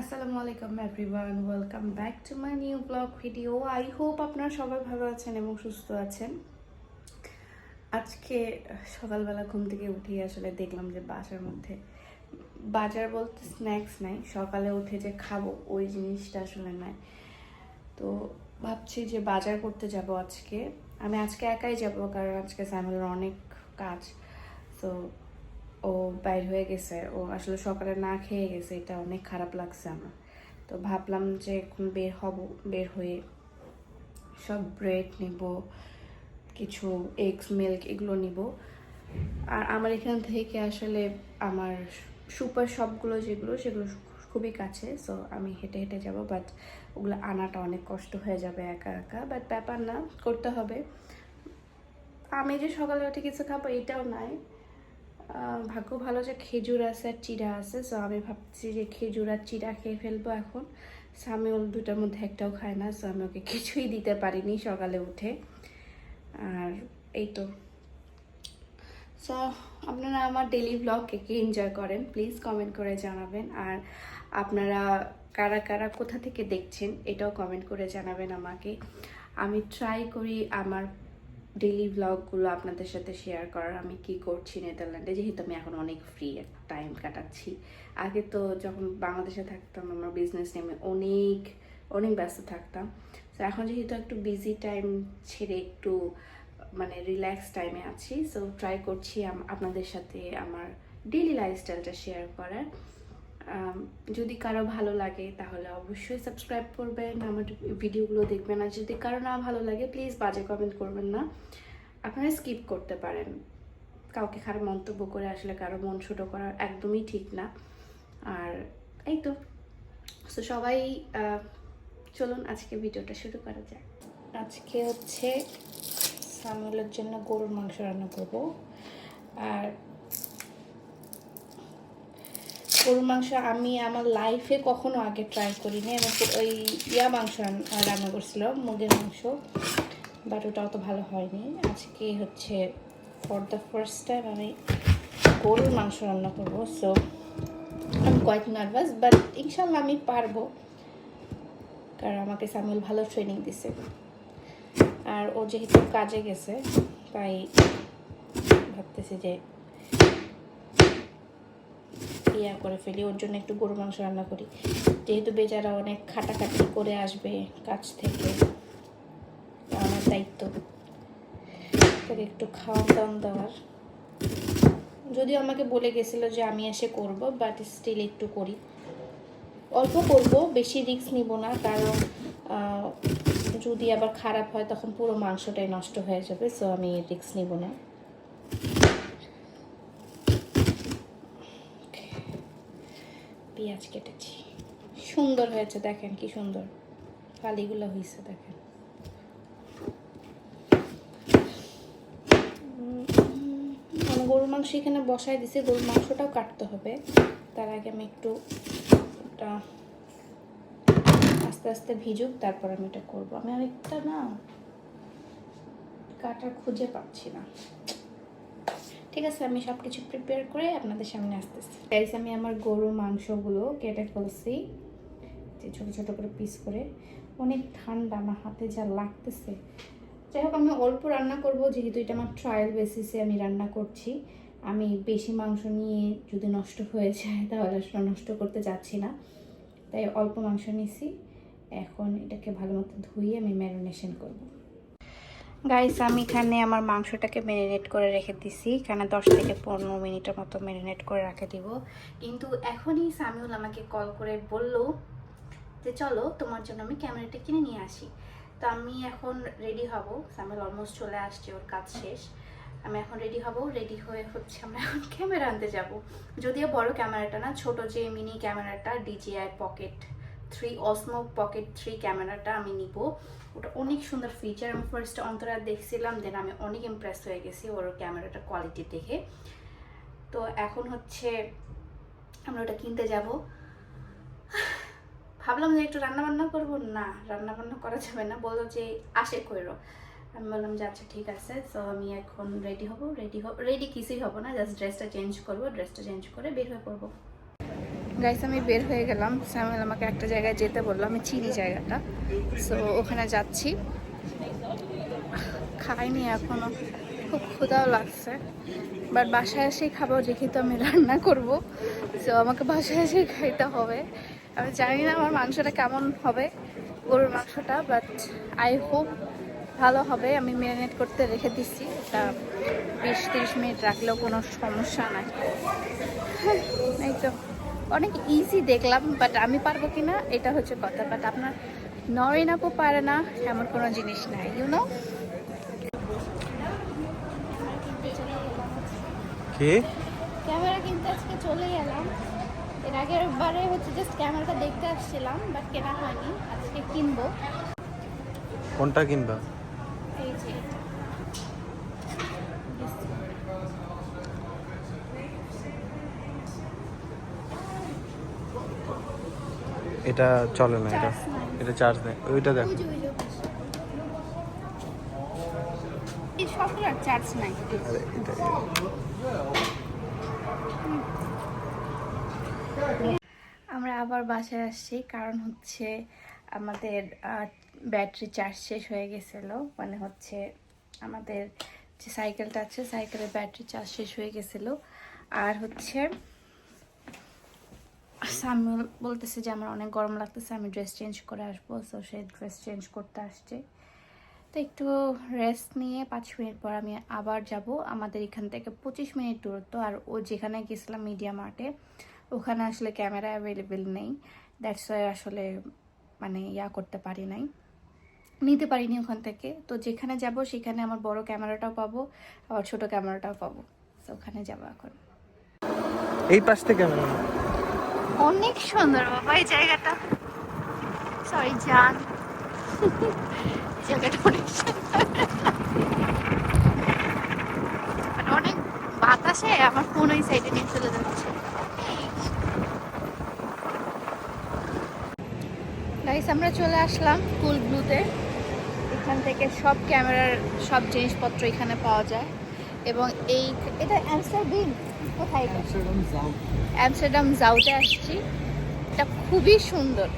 আসসালামু আলাইকুম everyone welcome back to my new vlog video I hope আপনারা সবাই ভালো আছেন এবং সুস্থ আছেন। আজকে সকালবেলা ঘুম থেকে উঠে আসলে দেখলাম যে বাসার মধ্যে বাজার বলতে স্ন্যাক্স নাই, সকালে উঠে যে খাব ওই জিনিসটা আসলে নাই। তো ভাবছি যে বাজার করতে যাব আজকে। আমি আজকে একাই যাব কারণ আজকে স্যামুলের অনেক কাজ। তো ও বাইর হয়ে গেছে। ও আসলে সকালে না খেয়ে গেছে, এটা অনেক খারাপ লাগছে আমার। তো ভাবলাম যে এখন বের হব, বের হয়ে সব ব্রেড নিব, কিছু এগস মিল্ক এগুলো নিব। আর আমার এখান থেকে আসলে আমার সুপার শপগুলো যেগুলো, সেগুলো খুবই কাছে সো আমি হেঁটে হেঁটে যাব বাট ওগুলো আনাটা অনেক কষ্ট হয়ে যাবে একা একা বাট ব্যাপার না, করতে হবে। আমি যে সকালে উঠে কিছু খাব, এটাও নাই। ভাগ্য ভালো যে খেজুর আছে আর চিড়া আছে। সো আমি ভাবছি যে খেজুর আর চিড়া খেয়ে ফেলব এখন। সামিউল দুটার মধ্যে একটাও খায় না সো আমি ওকে কিছুই দিতে পারিনি সকালে উঠে। আর এই তো। সো আপনারা আমার ডেলি ব্লগ কে কে এনজয় করেন প্লিজ কমেন্ট করে জানাবেন। আর আপনারা কারা কারা কোথা থেকে দেখছেন, এটাও কমেন্ট করে জানাবেন আমাকে। আমি ট্রাই করি আমার ডেলি ব্লগগুলো আপনাদের সাথে শেয়ার করার আমি কি করছি নেদারল্যান্ডে, যেহেতু আমি এখন অনেক ফ্রি টাইম কাটাচ্ছি। আগে তো যখন বাংলাদেশে থাকতাম, আমার বিজনেস নিয়ে অনেক অনেক ব্যস্ত থাকতাম। তো এখন যেহেতু একটু বিজি টাইম ছেড়ে একটু মানে রিল্যাক্স টাইমে আছি সো ট্রাই করছি আপনাদের সাথে আমার ডেলি লাইফস্টাইলটা শেয়ার করার। যদি কারও ভালো লাগে, তাহলে অবশ্যই সাবস্ক্রাইব করবেন, আমার ভিডিওগুলো দেখবেন, আর যদি কারও না ভালো লাগে প্লিজ বাজে কমেন্ট করবেন না। আপনারা স্কিপ করতে পারেন। কাউকে খারাপ মন্তব্য করে আসলে কারও মন ছোটো করা একদমই ঠিক না। আর এই তো। সো সবাই চলুন আজকে ভিডিওটা শুরু করা যাক। আজকে হচ্ছে সামুলের জন্য গরুর মাংস রান্না করব। আর গরুর মাংস আমি আমার লাইফে কখনো আগে ট্রাই করিনি আমি ওই ইয়া মাংস রান্না করছিলাম মুগের মাংস। বাট ওটা অত ভালো হয়নি। আজকে হচ্ছে ফর দ্য ফার্স্ট টাইম আমি গরুর মাংস রান্না করব। সো আমি কোয়াইট নার্ভাস বাট ইনশাল্লাহ আমি পারব। কারণ আমাকে সামিউল ভালো ট্রেনিং দিছে। আর ও যেহেতু কাজে গেছে, তাই ভাবতেছি যে ইয়া করে ফেলি, ওর জন্য একটু গরু মাংস রান্না করি। যেহেতু বেচারা অনেক খাটাখাটি করে আসবে কাজ থেকে আমার দায়িত্ব। তাকে একটু খাওয়ান দাওয়ান দেওয়ার। যদিও আমাকে বলে গেছিল যে আমি এসে করব বাট স্টিল একটু করি। অল্প করব, বেশি রিস্ক নিব না, কারণ যদি আবার খারাপ হয় তখন পুরো মাংসটাই নষ্ট হয়ে যাবে সো আমি রিস্ক নিব না। পেঁয়াজ কেটেছি। সুন্দর হয়েছে, দেখেন কি সুন্দর। ফালিগুলো হয়েছে দেখেন। আমি গরুর মাংস এখানে বসাই দিছি, গরুর মাংসটাও কাটতে হবে। তার আগে আমি একটু আস্তে আস্তে ভিজুক, তারপর আমি এটা করব। আমি আরেকটা না কাটা খুঁজে পাচ্ছি না। ঠিক আছে, আমি সব কিছু প্রিপেয়ার করে আপনাদের সামনে আসতেছি। গাইস আমি আমার গরুর মাংসগুলো কেটে ফেলছি, যে ছোটো ছোটো করে পিস করে। অনেক ঠান্ডা, আমার হাতে যা লাগতেছে। যাই হোক, আমি অল্প রান্না করব, যেহেতু এটা আমার ট্রায়াল বেসিসে আমি রান্না করছি। আমি বেশি মাংস নিয়ে যদি নষ্ট হয়ে যায়, তাহলে আসলে নষ্ট করতে যাচ্ছি না। তাই অল্প মাংস নিছি। এখন এটাকে ভালো মতো ধুয়ে আমি ম্যারিনেশন করব। গাইস আমি এখানে আমার মাংসটাকে ম্যারিনেট করে রেখে দিছি। এখানে দশ থেকে পনেরো মিনিটের মতো ম্যারিনেট করে রেখে দিব। কিন্তু এখনই সামিউল আমাকে কল করে বলল যে, চলো, তোমার জন্য আমি ক্যামেরাটা কিনে নিয়ে আসি। তো আমি এখন রেডি হব। সামিউল অলমোস্ট চলে আসছে, ওর কাজ শেষ। আমি এখন রেডি হব। রেডি হয়ে হচ্ছে আমরা এখন ক্যামেরা আনতে যাব। যদিও বড় ক্যামেরাটা না, ছোট যে মিনি ক্যামেরাটা DJI pocket three Osmo pocket three ক্যামেরাটা আমি নিব। ওটা অনেক সুন্দর ফিচার আমি ফার্স্ট অন্তরা দেখছিলাম দেন আমি অনেক ইমপ্রেস হয়ে গেছি ওর ক্যামেরাটার কোয়ালিটি দেখে। তো এখন হচ্ছে আমরা ওটা কিনতে যাব। ভাবলাম যে একটু রান্না বান্না করব। না রান্না বান্না করা যাবে না। বলল যে আসে কইরো আমি বললাম যে আচ্ছা ঠিক আছে। তো আমি এখন রেডি হব। রেডি হব রেডি কিছুই হব না। জাস্ট ড্রেসটা চেঞ্জ করব। ড্রেসটা চেঞ্জ করে বের হয়ে পড়ব। গাইস আমি বের হয়ে গেলাম। স্যামুয়েল আমাকে একটা জায়গায় যেতে বলল আমি চিনি জায়গাটা। সো ওখানে যাচ্ছি। খাইনি এখনও। খুব ক্ষুধাও লাগছে। বাট বাসায় এসেই খাব যেহেতু আমি রান্না করব। সো আমাকে বাসায় এসেই খাইতে হবে। আমি জানি না আমার মাংসটা কেমন হবে গরুর মাংসটা বাট আই হোপ ভালো হবে। আমি ম্যারিনেট করতে রেখে দিচ্ছি। এটা বিশ তিরিশ মিনিট রাখলেও কোনো সমস্যা নাই। হ্যাঁ, এই তো। অনেক ইজি দেখলাম বাট আমি পারব কি না এটা হচ্ছে কথা। বাট আপনার নরিন আপু পারে না এমন কোনো জিনিস নাই ইউ নো ক্যামেরা কিনতে আজকে চলে গেলাম এর আগের বারে হচ্ছে জাস্ট ক্যামেরাটা দেখতে আসছিলাম বাট কেনা হয়নি আজকে কিনবো। কোনটা কিনবা? এই যে। এটা। চলে না এটা। এটা চার্জ নেই। ওইটা দেখো। চার্জ নাই। আমরা আবার বাসায় আসছি কারণ হচ্ছে আমাদের ব্যাটারি চার্জ শেষ হয়ে গেছিল। মানে হচ্ছে আমাদের যে সাইকেলটা আছে সাইকেলের ব্যাটারি চার্জ শেষ হয়ে গেছিল। আর হচ্ছে সামিউল বলতেছে যে আমার অনেক গরম লাগতেছে, আমি ড্রেস চেঞ্জ করে আসব তো সে ড্রেস চেঞ্জ করতে আসছে। তো একটু রেস্ট নিয়ে পাঁচ মিনিট পর আমি আবার যাব। আমাদের এখান থেকে পঁচিশ মিনিট দূরত্ব, আর ও যেখানে গেছিলাম মিডিয়া মার্টে ওখানে আসলে ক্যামেরা অ্যাভেলেবেল নেই। দ্যাটস ওয়াই আসলে মানে ইয়া করতে পারি নাই। নিতে পারিনি ওখান থেকে। তো যেখানে যাব, সেখানে আমার বড় ক্যামেরাটাও পাবো, আবার ছোট ক্যামেরাটাও পাবো। তো ওখানে যাব এখন। এই পাশ থেকে আমি অনেক সুন্দর বাবা, এই জায়গাটা। সরি জান। জায়গাটা অনেক সুন্দর। মানে অনেক বাতাসে আমার ফোন ওই সাইডে নিয়ে চলে যাচ্ছে। গাইস আমরা চলে আসলাম কুল ব্লুতে এখান থেকে সব ক্যামেরার সব জিনিসপত্র এখানে পাওয়া যায়। এবং এই, এটা অ্যান্সার বিন কোথায় অ্যামস্টারডাম জাউতে আসছি। এটা খুবই সুন্দর।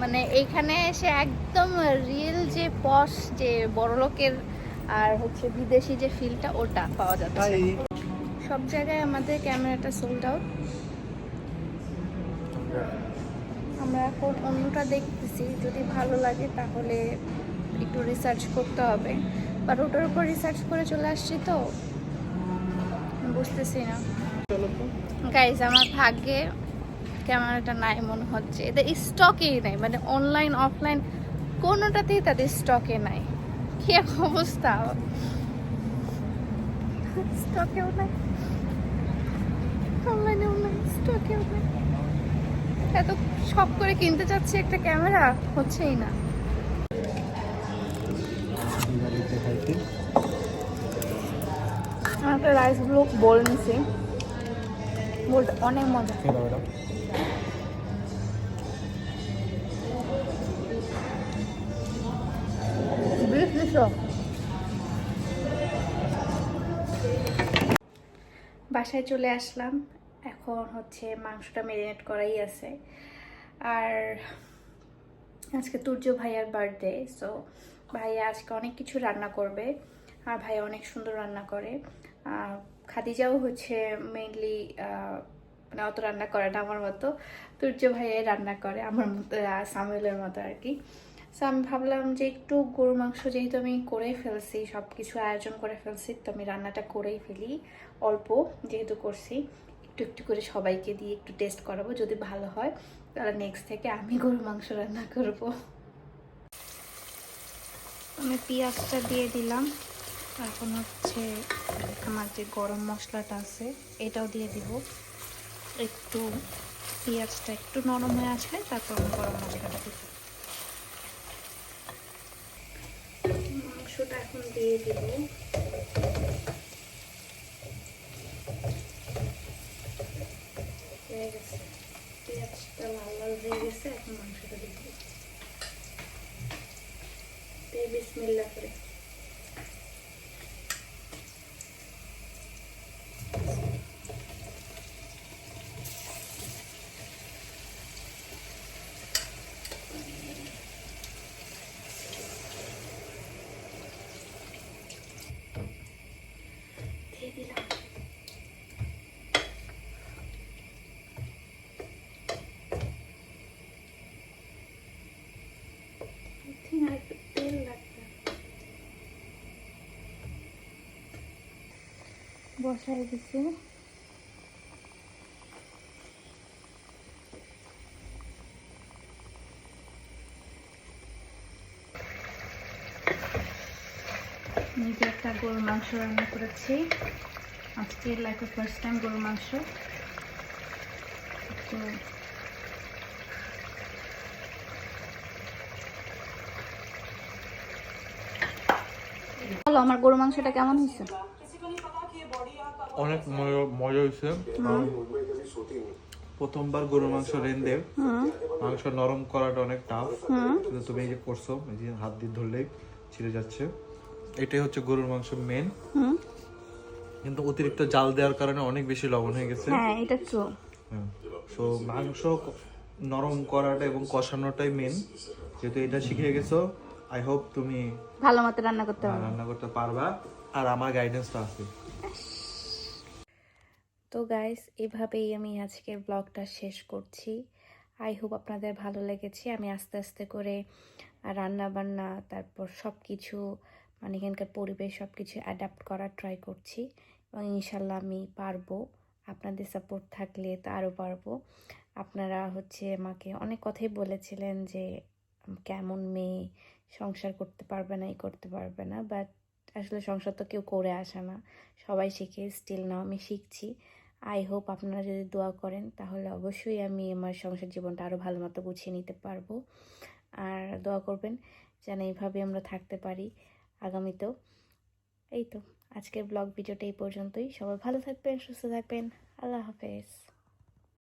মানে এইখানে এসে একদম রিয়েল যে পশ যে বড়লোকের আর হচ্ছে বিদেশি যে ফিলটা ওটা পাওয়া যাচ্ছে। সব জায়গায় আমাদের ক্যামেরাটা সোল্ড আউট আমরা এখন অন্যটা দেখতেছি। যদি ভালো লাগে তাহলে একটু রিসার্চ করতে হবে। বাট ওটার উপর রিসার্চ করে চলে আসছি তো? বুঝতেছি না। গাইজ আমার ভাগ্যে ক্যামেরাটা নাই মনে হচ্ছে। এদের স্টকেই নাই মানে অনলাইন অফলাইন কোনোটাতেই তাদের স্টকে নাই। কি এক অবস্থা। স্টকেও নাই। অনলাইনেও নাই স্টকেও নাই। এত শখ করে কিনতে চাচ্ছি একটা ক্যামেরা হচ্ছেই না। আমি একটা রাইস ব্লক বল নিছি। বলটা অনেক মজা। দিছো বাসায় চলে আসলাম। এখন হচ্ছে মাংসটা ম্যারিনেট করাই আছে। আর আজকে তুর্য ভাইয়ার বার্থডে সো ভাইয়া আজকে অনেক কিছু রান্না করবে। আর ভাইয়া অনেক সুন্দর রান্না করে। খাদিজাও হচ্ছে মেইনলি মানে অত রান্না করে না আমার মতো। তুর্য ভাইয়াই রান্না করে আমার মতো আহ, সামুয়েলের মতো আর কি। সো আমি ভাবলাম যে একটু গরু মাংস যেহেতু আমি করে ফেলছি সব কিছু আয়োজন করে ফেলছি তো আমি রান্নাটা করেই ফেলি। অল্প যেহেতু করছি একটু একটু করে সবাইকে দিয়ে একটু টেস্ট করাবো যদি ভালো হয় তাহলে নেক্সট থেকে আমি গরু মাংস রান্না করব। আমি পেঁয়াজটা দিয়ে দিলাম। এখন হচ্ছে আমার যে গরম মশলাটা আছে, এটাও দিয়ে দিব। একটু পেঁয়াজটা একটু নরম হয়ে আসলে তারপর আমি গরম মশলাটা দিব। মাংসটা এখন দিয়ে দিব হয়ে গেছে পেঁয়াজটা লাল লাল হয়ে গেছে এখন মাংসটা দিয়ে দিব দিয়ে বিসমিল্লা করে বসাই দিছি নিজে একটা গরুর মাংস রান্না করেছি। আজকে ফার্স্ট টাইম গরুর মাংস। তো আমার গরু মাংসটা কেমন হয়েছে? অনেক মজা- হয়েছে। প্রথমবার গরুর মাংস রেন্দে মাংস নরম করাটা অনেক টাফ কিন্তু তুমি এই যে করছ এই যে হাত দিয়ে ধরলেই ছিঁড়ে যাচ্ছে। এটাই হচ্ছে গরুর মাংস মেন কিন্তু অতিরিক্ত জাল দেওয়ার কারণে অনেক বেশি লবণ হয়ে গেছে। হ্যাঁ এটা তো সো মাংস নরম করাটা এবং কষানোটাই মেন যেহেতু এটা শিখে গেছো আই হোপ তুমি ভালো মতো রান্না করতে পারব। রান্না করতে পারবা। আর আমার গাইডেন্স তো আছে। তো গাইস এভাবেই আমি আজকের ব্লগটা শেষ করছি। আই হোপ আপনাদের ভালো লেগেছে। আমি আস্তে আস্তে করে রান্না বান্না তারপর সব কিছু মানে এখানকার পরিবেশ সব কিছু অ্যাডাপ্ট করার ট্রাই করছি। এবং ইনশাল্লাহ আমি পারব। আপনাদের সাপোর্ট থাকলে তো আরও পারব। আপনারা হচ্ছে আমাকে অনেক কথাই বলেছিলেন যে কেমন মেয়ে, সংসার করতে পারবে না এই করতে পারবে না। বাট আসলে সংসার তো কেউ করে আসে না। সবাই শিখে স্টিল নাও আমি শিখছি। আই হোপ আপনারা যদি দোয়া করেন, তাহলে অবশ্যই আমি আমার সংসার জীবনটা আরও ভালো মতো গুছিয়ে নিতে পারব। আর দোয়া করবেন যেন এইভাবে আমরা থাকতে পারি আগামীতেও। এই তো, আজকের ব্লগ ভিডিওটা এই পর্যন্তই। সবাই ভালো থাকবেন, সুস্থ থাকবেন। আল্লাহ হাফেজ।